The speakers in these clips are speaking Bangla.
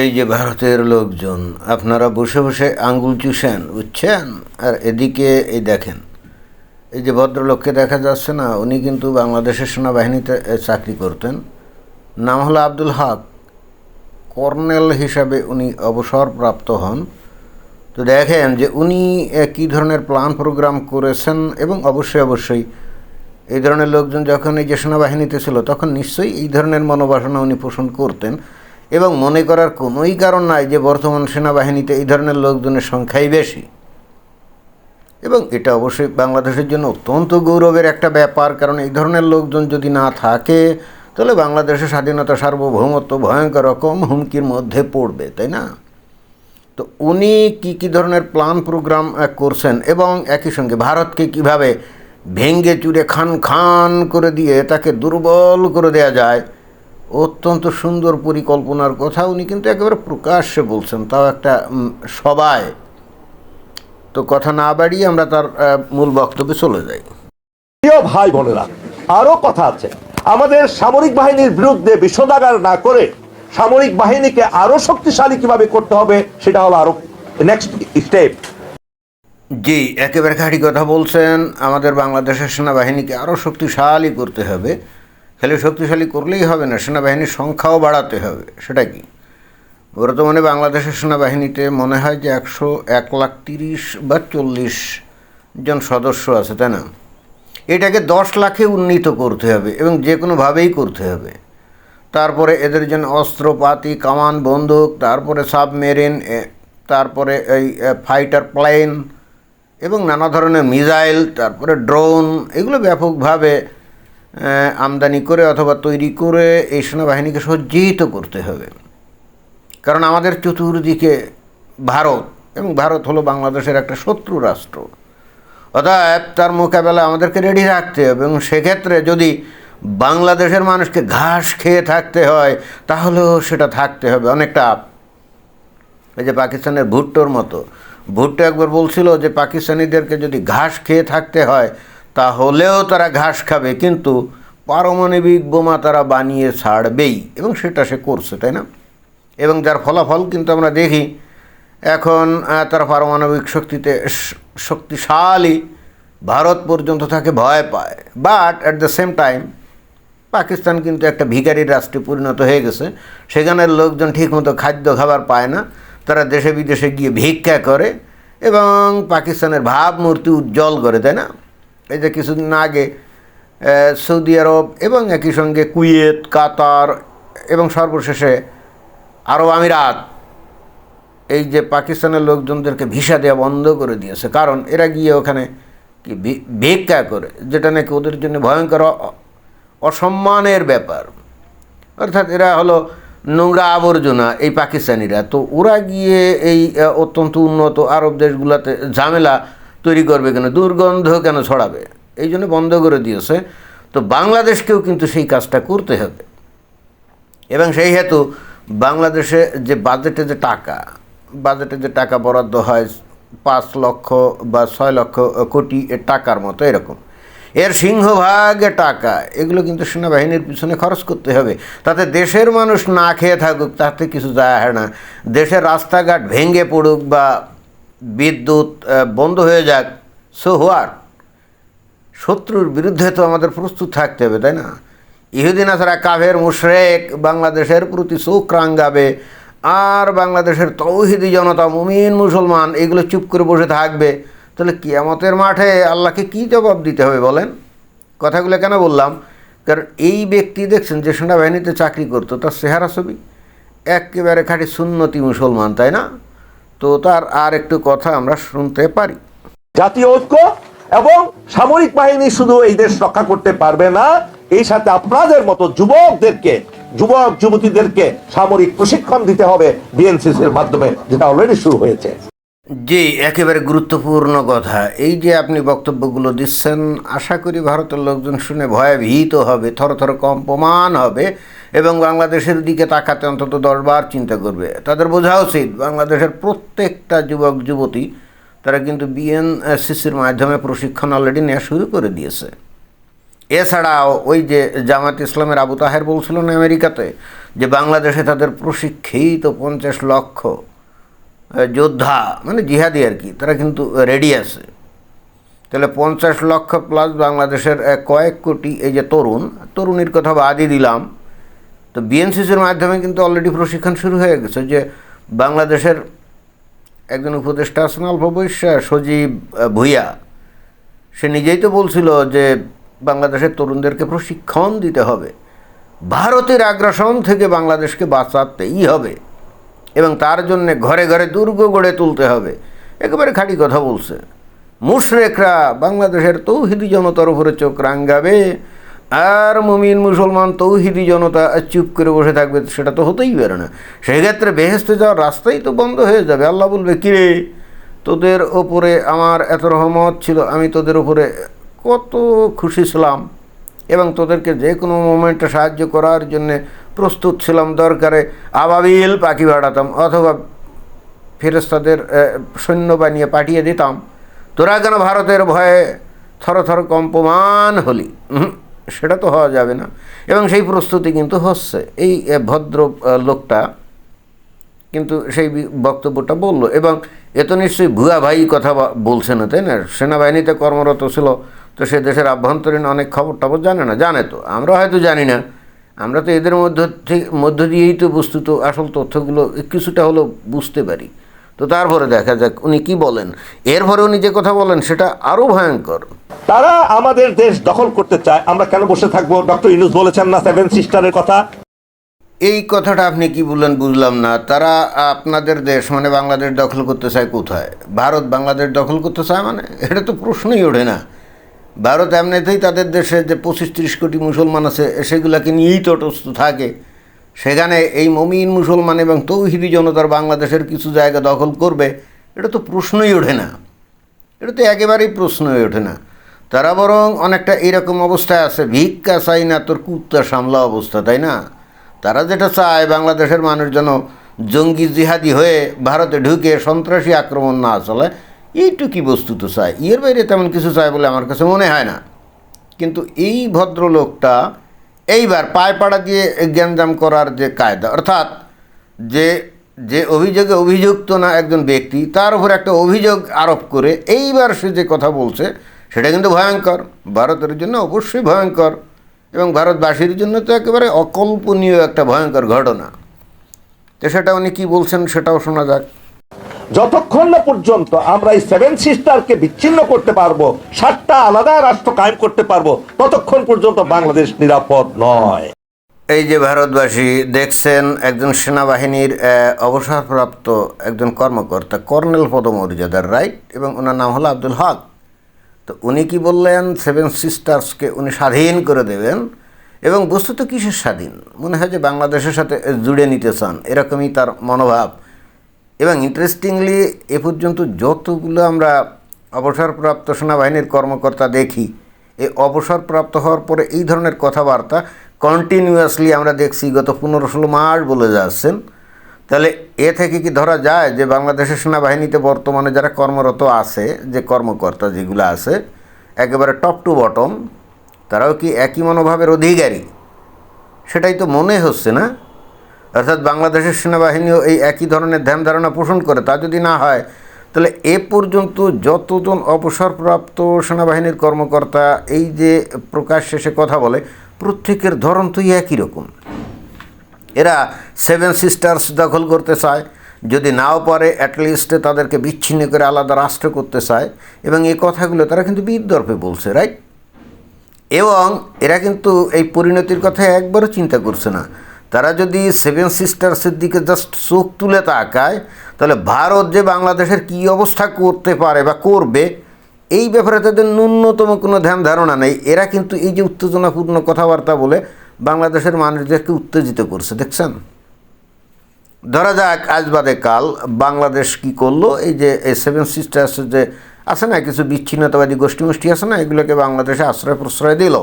এই যে ভারতের লোকজন, আপনারা বসে বসে আঙ্গুল চুষেন, বুঝছেন? আর এদিকে এই দেখেন, এই যে ভদ্রলোককে দেখা যাচ্ছে না, উনি কিন্তু বাংলাদেশের সেনাবাহিনীতে চাকরি করতেন। নাম হলো আব্দুল হক। কর্নেল হিসাবে উনি অবসরপ্রাপ্ত হন। তো দেখেন যে উনি কী ধরনের প্ল্যান প্রোগ্রাম করেছেন এবং অবশ্যই অবশ্যই এই ধরনের লোকজন যখন এই যে সেনাবাহিনীতে ছিল, তখন নিশ্চয়ই এই ধরনের মনোবাসনা উনি পোষণ করতেন। এবং মনে করার কোনোই কারণ নাই যে বর্তমান সেনাবাহিনীতে এই ধরনের লোকজনের সংখ্যাই বেশি। এবং এটা অবশ্যই বাংলাদেশের জন্য অত্যন্ত গৌরবের একটা ব্যাপার, কারণ এই ধরনের লোকজন যদি না থাকে, তাহলে বাংলাদেশের স্বাধীনতা সার্বভৌমত্ব ভয়ঙ্কর রকম হুমকির মধ্যে পড়বে, তাই না? তো উনি কি কি ধরনের প্ল্যান প্রোগ্রাম করছেন এবং একই সঙ্গে ভারতকে কীভাবে ভেঙ্গে চুরে খান খান করে দিয়ে তাকে দুর্বল করে দেয়া যায় অত্যন্ত সুন্দর পরিকল্পনার কথা উনি কিন্তু একেবারে প্রকাশ্যে বলছেন। তাও একটা সবাই তো কথা না বাড়িয়ে আমরা তার মূল বক্তব্যে চলে যাই। প্রিয় ভাই বোনেরা আরও কথা আছে। আমাদের সামরিক বাহিনীর বিরুদ্ধে বিষোদাগার না করে সামরিক বাহিনীকে আরও শক্তিশালী কীভাবে করতে হবে সেটা হলো আরও নেক্সট স্টেপ জি একেবারে খাঁটি কথা বলছেন। আমাদের বাংলাদেশের সেনাবাহিনীকে আরও শক্তিশালী করতে হবে। খালি শক্তিশালী করলেই হবে না, সেনাবাহিনীর সংখ্যাও বাড়াতে হবে, সেটা কি? বর্তমানে বাংলাদেশের সেনাবাহিনীতে মনে হয় যে একশো এক লাখ তিরিশ বা চল্লিশ জন সদস্য আছে, তাই না? এটাকে দশ লাখে উন্নীত করতে হবে এবং যে কোনোভাবেই করতে হবে। তারপরে এদের জন্য অস্ত্রপাতি, কামান বন্দুক, তারপরে সাবমেরিন তারপরে এই ফাইটার প্লেন এবং নানা ধরনের মিসাইল, তারপরে ড্রোন, এগুলো ব্যাপকভাবে আমদানি করে অথবা তৈরি করে এই সেনাবাহিনীকে সজ্জিত করতে হবে। কারণ আমাদের চতুর্দিকে ভারত এবং ভারত হলো বাংলাদেশের একটা শত্রু রাষ্ট্র। অতএব তার মোকাবেলা আমাদেরকে রেডি রাখতে হবে এবং সেক্ষেত্রে যদি বাংলাদেশের মানুষকে ঘাস খেয়ে থাকতে হয়, তাহলেও সেটা থাকতে হবে অনেকটা। এই যে পাকিস্তানের ভুট্টোর মতো। ভুট্টো একবার বলছিল যে পাকিস্তানিদেরকে যদি ঘাস খেয়ে থাকতে হয় তাহলেও তারা ঘাস খাবে, কিন্তু পারমাণবিক বোমা তারা বানিয়ে ছাড়বেই, এবং সেটা সে করছে, তাই না? এবং যার ফলাফল কিন্তু আমরা দেখি, এখন তারা পারমাণবিক শক্তিতে শক্তিশালী ভারত পর্যন্ত তাকে ভয় পায়। But at the same time Pakistan কিন্তু একটা ভিখারির রাষ্ট্রে পরিণত হয়ে গেছে। সেখানের লোকজন ঠিকমতো খাদ্য খাবার পায় না। তারা দেশে বিদেশে গিয়ে ভিক্ষা করে এবং পাকিস্তানের ভাবমূর্তি উজ্জ্বল করে, তাই না? এই যে কিছুদিন আগে সৌদি আরব এবং একই সঙ্গে কুয়েত, কাতার এবং সর্বশেষে আরব আমিরাত, এই যে পাকিস্তানের লোকজনদেরকে ভিসা দেওয়া বন্ধ করে দিয়েছে। কারণ এরা গিয়ে ওখানে কি ভিক্ষা করে, যেটা নাকি ওদের জন্য ভয়ঙ্কর অসম্মানের ব্যাপার। অর্থাৎ এরা হলো নোংরা আবর্জনা এই পাকিস্তানিরা। তো ওরা গিয়ে এই অত্যন্ত উন্নত আরব দেশগুলোতে ঝামেলা তৈরি করবে কেন? দুর্গন্ধ কেন ছড়াবে? এই জন্য বন্ধ করে দিয়েছে। তো বাংলাদেশকেও কিন্তু সেই কাজটা করতে হবে। এবং সেই হেতু বাংলাদেশে যে বাজেটে যে টাকা, বাজেটে যে টাকা বরাদ্দ হয়, পাঁচ লক্ষ বা ছয় লক্ষ কোটি টাকার মতো এরকম। এর সিংহভাগ টাকা, এগুলো কিন্তু সেনাবাহিনীর পিছনে খরচ করতে হবে। তাতে দেশের মানুষ না খেয়ে থাকুক, তাতে কিছু যায় না। দেশের রাস্তাঘাট ভেঙে পড়ুক বা বিদ্যুৎ বন্ধ হয়ে যাক সো হোয়াট শত্রুর বিরুদ্ধে তো আমাদের প্রস্তুত থাকতে হবে, তাই না? ইহুদিন আসারা কাভের মুশরেক, বাংলাদেশের প্রতি চোখ রাঙ্গাবে আর বাংলাদেশের তৌহিদি জনতা, মুমিন, মুসলমান, এগুলো চুপ করে বসে থাকবে। তাহলে কিয়ামতের মাঠে আল্লাহকে কি জবাব দিতে হবে বলেন? কথাগুলো কেন বললাম? কারণ এই ব্যক্তি দেখছেন যে সেনাবাহিনীতে চাকরি করতো, তার চেহারা ছবি। একেবারে খাঁটি সুন্নতি মুসলমান, তাই না? তো তার আর একটু কথা আমরা শুনতে পারি। জাতীয় ঐক্য এবং সামরিক বাহিনী শুধু এই দেশ রক্ষা করতে পারবে না, এই সাথে আপনাদের মতো যুবকদেরকে যুবক যুবতীদেরকে সামরিক প্রশিক্ষণ দিতে হবে বিএনসিসির মাধ্যমে, যেটা অলরেডি শুরু হয়েছে। জি, একেবারে গুরুত্বপূর্ণ কথা। এই যে আপনি বক্তব্যগুলো দিচ্ছেন, আশা করি ভারতের লোকজন শুনে ভয়ে ভীত হবে থর থর কম্পমান হবে এবং বাংলাদেশের দিকে তাকাতে অন্তত দশবার চিন্তা করবে। তাদের বোঝা উচিত, বাংলাদেশের প্রত্যেকটা যুবক, যুবতী, তারা কিন্তু বিএনসিসির মাধ্যমে প্রশিক্ষণ অলরেডি নেওয়া শুরু করে দিয়েছে। এছাড়াও ওই যে জামাত ইসলামের আবু তাহের বলছিল না আমেরিকাতে, যে বাংলাদেশে তাদের প্রশিক্ষিত পঞ্চাশ লক্ষ যোদ্ধা মানে জিহাদি আর কি, তারা কিন্তু রেডি আছে। তাহলে পঞ্চাশ লক্ষ প্লাস বাংলাদেশের কয়েক কোটি এই যে তরুণ, তরুণীর কথা বাদই দিলাম। তো বিএনসিসির মাধ্যমে কিন্তু অলরেডি প্রশিক্ষণ শুরু হয়ে গেছে যে বাংলাদেশের একজন উপদেষ্টা আছেন অল্প বয়সা সজীব ভুইয়া। সে নিজেই তো বলছিল যে বাংলাদেশের তরুণদেরকে প্রশিক্ষণ দিতে হবে। ভারতের আগ্রাসন থেকে বাংলাদেশকে বাঁচাতেই হবে। এবং তার জন্য ঘরে ঘরে দুর্গ গড়ে তুলতে হবে। একেবারে খাঁটি কথা বলছে। মুশরেকরা বাংলাদেশের তৌহিদি জনতার উপরে চোখ রাঙ্গাবে আর মুমিন মুসলমান তৌহিদি জনতা চুপ করে বসে থাকবে, সেটা তো হতেই পারে না। সেক্ষেত্রে বেহেস্তে যাওয়ার রাস্তাই তো বন্ধ হয়ে যাবে। আল্লাহ বলবে কিরে তোদের ওপরে আমার এত রহমত ছিল, আমি তোদের উপরে কত খুশি ছিলাম এবং তোদেরকে যে কোনো মোমেন্টে সাহায্য করার জন্যে প্রস্তুত ছিলাম দরকারে, আবাবিল পাখি পাঠাতাম অথবা ফেরেস্তাদের সৈন্য বানিয়ে পাঠিয়ে দিতাম। তোরা কেন ভারতের ভয়ে থর থর কম্পমান হলি? সেটা তো হওয়া যাবে না। এবং সেই প্রস্তুতি কিন্তু হচ্ছে। এই ভদ্র লোকটা কিন্তু সেই বক্তব্যটা বলল। এবং এ তো নিশ্চয়ই ভুয়া ভাই কথা বলছে না, তাই না? সেনাবাহিনীতে কর্মরত ছিল, তো সে দেশের আভ্যন্তরীণ অনেক খবর টবর জানে না। জানে তো। আমরা হয়তো জানি না। আমরা তো এদের মধ্য থেকে মধ্য দিয়েই তো বস্তুত আসল তথ্যগুলো কিছুটা হলেও বুঝতে পারি। তো তারপরে দেখা যাক উনি কি বলেন। এরপরে উনি যে কথা বলেন সেটা আরও ভয়ঙ্কর। তারা আমাদের দেশ দখল করতে চায় আমরা কেন বসে থাকব? ডক্টর ইনুস বলেছেন না সেভেন সিস্টারের কথা। এই কথাটা আপনি কি বললেন বুঝলাম না। তারা আপনাদের দেশ মানে বাংলাদেশ দখল করতে চায় কোথায়? ভারত বাংলাদেশ দখল করতে চায় মানে? এটা তো প্রশ্নই ওঠে না। ভারত এমনিতেই তাদের দেশে যে পঁচিশ ত্রিশ কোটি মুসলমান আছে, সেগুলাকে নিয়েই তটস্থ থাকে। সেখানে এই মমিন মুসলমান এবং তৌহিদি জনতার বাংলাদেশের কিছু জায়গা দখল করবে, এটা তো প্রশ্নই ওঠে না। এটা তো একেবারেই প্রশ্নই ওঠে না। তারা বরং অনেকটা এরকম অবস্থায় আছে, ভিক্ষা চাই না তোর কুত্তা সামলা অবস্থা, তাই না? তারা যেটা চায়, বাংলাদেশের মানুষ যেন জঙ্গি জিহাদি হয়ে ভারতে ঢুকে সন্ত্রাসী আক্রমণ না চলে এইটুকুই বস্তু তো চায় এর বাইরে তেমন কিছু চায় বলে আমার কাছে মনে হয় না। কিন্তু এই ভদ্রলোকটা এইবার পায়ে পাড়া দিয়ে জ্ঞানজাম করার যে কায়দা, অর্থাৎ যে যে অভিযোগে অভিযুক্ত না একজন ব্যক্তি, তার উপর একটা অভিযোগ আরোপ করে এইবার সে যে কথা বলছে, সেটা কিন্তু ভয়ঙ্কর। ভারতের জন্য অবশ্যই ভয়ঙ্কর। এবং ভারতবাসীর জন্য তো একেবারে অকল্পনীয় একটা ভয়ঙ্কর ঘটনা। তো সেটা উনি কী বলছেন সেটাও শোনা যাক। যতক্ষণ না পর্যন্ত আমরা এই সেভেন সিস্টারকে বিচ্ছিন্ন করতে পারব, সাতটা আলাদা রাষ্ট্র কায়েম করতে পারব, ততক্ষণ পর্যন্ত বাংলাদেশ নিরাপদ নয়। এই যে ভারতবাসী দেখছেন একজন সেনাবাহিনীর অবসরপ্রাপ্ত একজন কর্মকর্তা, কর্নেল পদমর্যাদার, রাইট? এবং ওনার নাম হলো আব্দুল হক। তো উনি কি বললেন? সেভেন সিস্টার্সকে উনি স্বাধীন করে দেবেন। এবং বস্তুত কিসের স্বাধীন? মনে হয় যে বাংলাদেশের সাথে জুড়ে নিতে চান। এরকমই তার মনোভাব। এবং ইন্টারেস্টিংলি এ পর্যন্ত যতগুলো আমরা অবসরপ্রাপ্ত সেনাবাহিনীর কর্মকর্তা দেখি এই অবসরপ্রাপ্ত হওয়ার পরে এই ধরনের কথাবার্তা কন্টিনিউয়াসলি আমরা দেখছি গত পনেরো ষোলো মাস বলে যাচ্ছেন। তাহলে এ থেকে কি ধরা যায় যে বাংলাদেশের সেনাবাহিনীতে বর্তমানে যারা কর্মরত আছে, যে কর্মকর্তা যেগুলো আছে, একেবারে টপ টু বটম তারাও কি একই মনোভাবের অধিকারী? সেটাই তো মনে হচ্ছে না? অর্থাৎ বাংলাদেশের সেনাবাহিনীও এই একই ধরনের ধ্যান ধারণা পোষণ করে, তা যদি না হয়, তাহলে এ পর্যন্ত যতজন অবসরপ্রাপ্ত সেনাবাহিনীর কর্মকর্তা এই যে প্রকাশ শেষে কথা বলে, প্রত্যেকের ধরন তো একই রকম। এরা সেভেন সিস্টার্স দখল করতে চায়, যদি নাও পারে অ্যাটলিস্টে তাদেরকে বিচ্ছিন্ন করে আলাদা রাষ্ট্র করতে চায়, এবং এই কথাগুলো তারা কিন্তু বিদর্ভে বলছে রাইট এবং এরা কিন্তু এই পরিণতির কথা একবারও চিন্তা করছে না। তারা যদি সেভেন সিস্টার্সের দিকে জাস্ট চোখ তুলে তাকায়, তাহলে ভারত যে বাংলাদেশের কী অবস্থা করতে পারে বা করবে, এই ব্যাপারে তাদের ন্যূনতম কোনো ধ্যান ধারণা নেই। এরা কিন্তু এই যে উত্তেজনাপূর্ণ কথাবার্তা বলে বাংলাদেশের মানুষদেরকে উত্তেজিত করছে, দেখছেন? ধরা যাক আজ বাদে কাল বাংলাদেশ কি করল, এই যে এই সেভেন সিস্টার্স যে আছে না, কিছু বিচ্ছিন্নতাবাদী গোষ্ঠী মোষ্ঠী আছে না, এগুলোকে বাংলাদেশে আশ্রয় প্রশ্রয় দিল।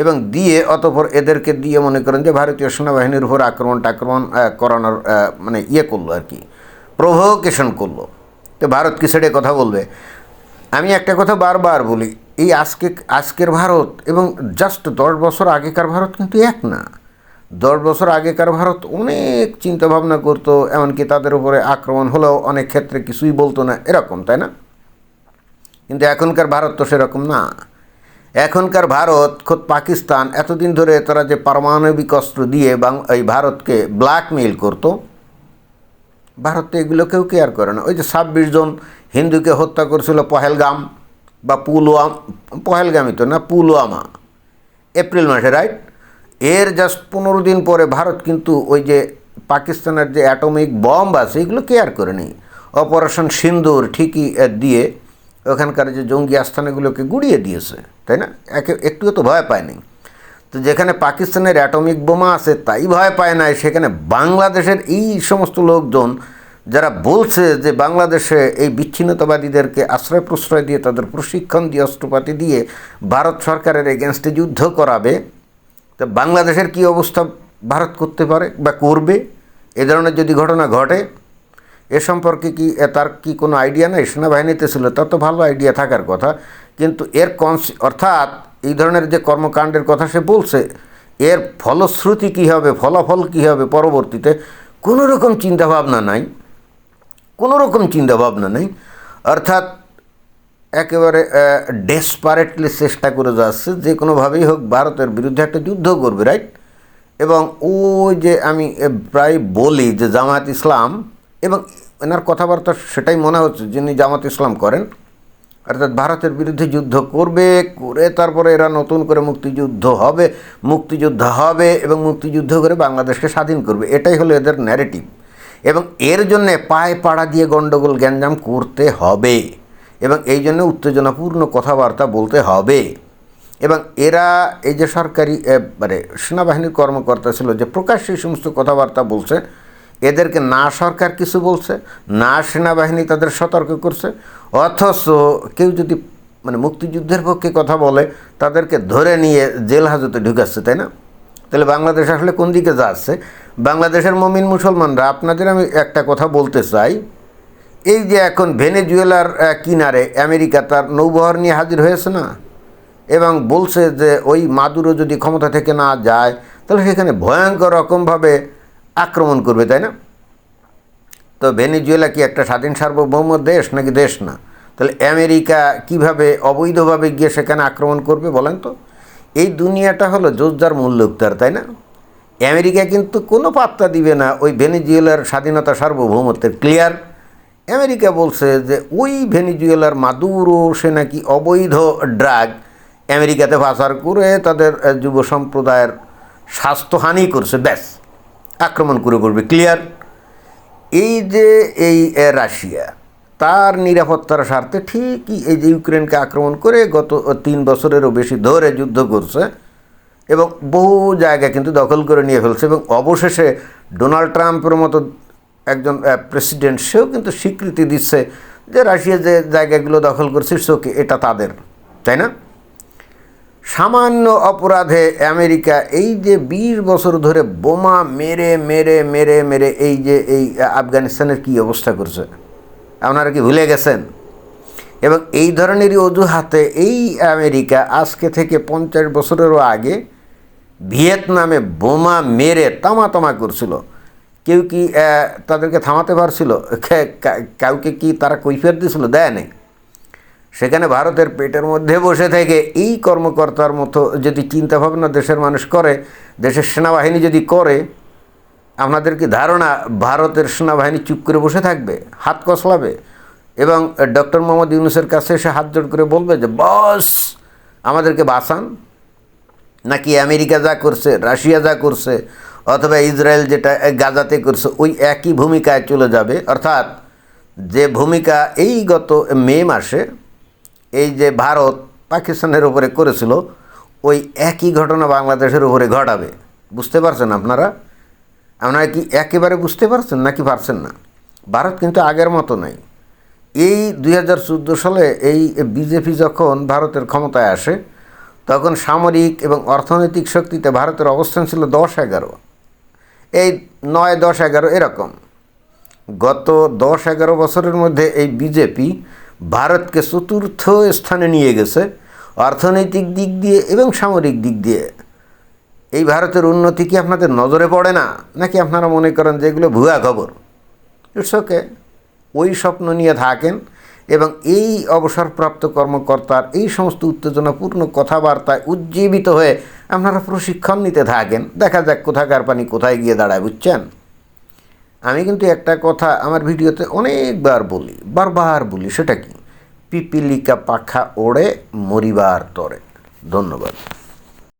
এবং দিয়ে অতপর এদেরকে দিয়ে মনে করেন যে ভারতীয় সেনাবাহিনীর উপর আক্রমণ টাক্রমণ করানোর মানে ইয়ে করল আর কি প্রভোকেশন করল। তো ভারত কি ছেড়ে কথা বলবে? আমি একটা কথা বারবার বলি, এই আজকে, আজকের ভারত এবং জাস্ট দশ বছর আগেকার ভারত কিন্তু এক না। দশ বছর আগেকার ভারত অনেক চিন্তা ভাবনা করতো, এমনকি তাদের উপরে আক্রমণ হলেও অনেক ক্ষেত্রে কিছুই বলতো না, এরকম, তাই না? কিন্তু এখনকার ভারত তো সেরকম না। এখনকার ভারত, খোদ পাকিস্তান, এতদিন ধরে তারা যে পারমাণবিক অস্ত্র দিয়ে এই ভারতকে ব্ল্যাকমেইল করতো, ভারত এগুলো কেউ কেয়ার করে না। ওই যে ছাব্বিশ জন হিন্দুকে হত্যা করেছিল পহেলগাম বা পুলওয়াম পহেলগামই তো না, পুলওয়ামা। এপ্রিল মাসে রাইট এর জাস্ট পনেরো দিন পরে ভারত কিন্তু ওই যে পাকিস্তানের যে অ্যাটমিক বম্ব আছে, এগুলো কেয়ার করে নেই অপারেশন সিন্দুর ঠিকই দিয়ে ওখানকার যে জঙ্গি আস্থানাগুলোকে গুড়িয়ে দিয়েছে, তাই না? একে একটুও তো ভয় পায়নি। তো যেখানে পাকিস্তানের অ্যাটমিক বোমা আছে, তাই ভয় পায় না সেখানে বাংলাদেশের এই সমস্ত লোকজন যারা বলছে যে বাংলাদেশে এই বিচ্ছিন্নতাবাদীদেরকে আশ্রয় প্রশ্রয় দিয়ে, তাদের প্রশিক্ষণ দিয়ে, অস্ত্রপাতি দিয়ে ভারত সরকারের এগেনস্টে যুদ্ধ করাবে, তো বাংলাদেশের কি অবস্থা ভারত করতে পারে বা করবে? এ ধরনের যদি ঘটনা ঘটে এ সম্পর্কে কি তার কি কোনো আইডিয়া নেই? সেনাবাহিনীতে ছিল তত ভালো আইডিয়া থাকার কথা। কিন্তু এর কনস অর্থাৎ এই ধরনের যে কর্মকাণ্ডের কথা সে বলছে, এর ফলশ্রুতি কী হবে, ফলাফল কী হবে পরবর্তীতে, কোনো রকম চিন্তাভাবনা নাই। কোনো রকম চিন্তাভাবনা নেই। অর্থাৎ একেবারে ডেসপারেটলি চেষ্টা করে যাচ্ছে, যে কোনোভাবেই হোক ভারতের বিরুদ্ধে একটা যুদ্ধ করবে রাইট এবং ওই যে আমি প্রায় বলি যে জামায়াত ইসলাম এবং এনার কথাবার্তা সেটাই মনে হচ্ছে যিনি জামাত ইসলাম করেন, অর্থাৎ ভারতের বিরুদ্ধে যুদ্ধ করবে, করে তারপরে এরা নতুন করে মুক্তিযুদ্ধ হবে মুক্তিযুদ্ধ হবে এবং মুক্তিযুদ্ধ করে বাংলাদেশকে স্বাধীন করবে। এটাই হলো এদের ন্যারেটিভ এবং এর জন্যে পায়ে পাড়া দিয়ে গণ্ডগোল গ্যাঞ্জাম করতে হবে এবং এই জন্য উত্তেজনাপূর্ণ কথাবার্তা বলতে হবে। এবং এরা এই যে সরকারি মানে সেনাবাহিনীর কর্মকর্তা ছিল যে প্রকাশ্যে এই সমস্ত কথাবার্তা বলছে এদেরকে না সরকার কিছু বলছে, না সেনাবাহিনী তাদের সতর্ক করছে, অথচ কেউ যদি মানে মুক্তিযুদ্ধের পক্ষে কথা বলে, তাদেরকে ধরে নিয়ে জেল হাজতে ঢুকাচ্ছে, তাই না? তাহলে বাংলাদেশ আসলে কোন দিকে যাচ্ছে? বাংলাদেশের মমিন মুসলমানরা, আপনাদের আমি একটা কথা বলতে চাই। এই যে এখন ভেনেজুয়েলার কিনারে আমেরিকা তার নৌবহর নিয়ে হাজির হয়েছে না? এবং বলছে যে ওই মাদুরো যদি ক্ষমতা থেকে না যায়, তাহলে সেখানে ভয়ঙ্কর রকমভাবে আক্রমণ করবে, তাই না? তো ভেনেজুয়েলা কি একটা স্বাধীন সার্বভৌম দেশ নাকি দেশ না? তাহলে আমেরিকা কীভাবে অবৈধভাবে গিয়ে সেখানে আক্রমণ করবে বলেন তো? এই দুনিয়াটা হলো জোরজার মূল্যোক্তার, তাই না? আমেরিকা কিন্তু কোনো পাত্তা দিবে না ওই ভেনিজুয়েলার স্বাধীনতা সার্বভৌমত্বের, ক্লিয়ার? আমেরিকা বলছে যে ওই ভেনেজুয়েলার মাদুরো সে নাকি অবৈধ ড্রাগ আমেরিকাতে পাচার করে তাদের যুব সম্প্রদায়ের স্বাস্থ্যহানি করছে, ব্যাস। আক্রমণ করে করবে ক্লিয়ার এই যে এই রাশিয়া তার নিরাপত্তার স্বার্থে ঠিকই এই যে ইউক্রেনকে আক্রমণ করে গত তিন বছরেরও বেশি ধরে যুদ্ধ করছে এবং বহু জায়গা কিন্তু দখল করে নিয়ে ফেলছে এবং অবশেষে ডোনাল্ড ট্রাম্পের মতো একজন প্রেসিডেন্ট সেও কিন্তু স্বীকৃতি দিচ্ছে যে রাশিয়া যে জায়গাগুলো দখল করছে সোকে এটা তাদের, তাই না? সামান্য অপরাধে আমেরিকা এই যে বিশ বছর ধরে বোমা মেরে মেরে মেরে মেরে এই যে এই আফগানিস্তানের কি অবস্থা করছে, আপনারা কি ভুলে গেছেন? এবং এই ধরনেরই অজুহাতে এই আমেরিকা আজকে থেকে পঞ্চাশ বছরেরও আগে ভিয়েতনামে বোমা মেরে তামা তামা করছিল। কেউ কি তাদেরকে থামাতে পারছিল? কাউকে কি তারা কৈফিয়ত দিছিল? দেয় নেই। সেখানে ভারতের পেটের মধ্যে বসে থেকে এই কর্মকর্তার মতো যদি চিন্তাভাবনা দেশের মানুষ করে, দেশের সেনাবাহিনী যদি করে, আপনাদের কি ধারণা ভারতের সেনাবাহিনী চুপ করে বসে থাকবে, হাত কসলাবে? এবং ডক্টর মোহাম্মদ ইউনুসের কাছে এসে হাত জোড় করে বলবে যে, বস, আমাদেরকে বাঁচান। নাকি আমেরিকা যা করছে, রাশিয়া যা করছে, অথবা ইসরায়েল যেটা গাজাতে করছে, ওই একই ভূমিকায় চলে যাবে? অর্থাৎ যে ভূমিকা এই গত মে মাসে এই যে ভারত পাকিস্তানের উপরে করেছিল, ওই একই ঘটনা বাংলাদেশের উপরে ঘটাবে। বুঝতে পারছেন আপনারা? আপনারা কি একেবারে বুঝতে পারছেন নাকি পারছেন না? ভারত কিন্তু আগের মতো নাই। এই দুই হাজার চোদ্দ সালে এই বিজেপি যখন ভারতের ক্ষমতায় আসে, তখন সামরিক এবং অর্থনৈতিক শক্তিতে ভারতের অবস্থান ছিল দশ এগারো। এই নয় দশ এগারো এরকম। গত দশ এগারো বছরের মধ্যে এই বিজেপি ভারতকে চতুর্থ স্থানে নিয়ে গেছে অর্থনৈতিক দিক দিয়ে এবং সামরিক দিক দিয়ে। এই ভারতের উন্নতি কি আপনাদের নজরে পড়ে না? নাকি আপনারা মনে করেন যে এগুলো ভুয়া খবর? ইটস ওকে ওই স্বপ্ন নিয়ে থাকেন এবং এই অবসরপ্রাপ্ত কর্মকর্তার এই সমস্ত উত্তেজনাপূর্ণ কথাবার্তায় উজ্জীবিত হয়ে আপনারা প্রশিক্ষণ নিতে থাকেন। দেখা যাক কোথাকার পানি কোথায় গিয়ে দাঁড়ায়, বুঝছেন? আমি কিন্তু একটা কথা আমার ভিডিওতে অনেকবার বলি, বারবার বলি, সেটা কি? পিপিলিকা পাখা ওড়ে, মরিবার তরে। ধন্যবাদ।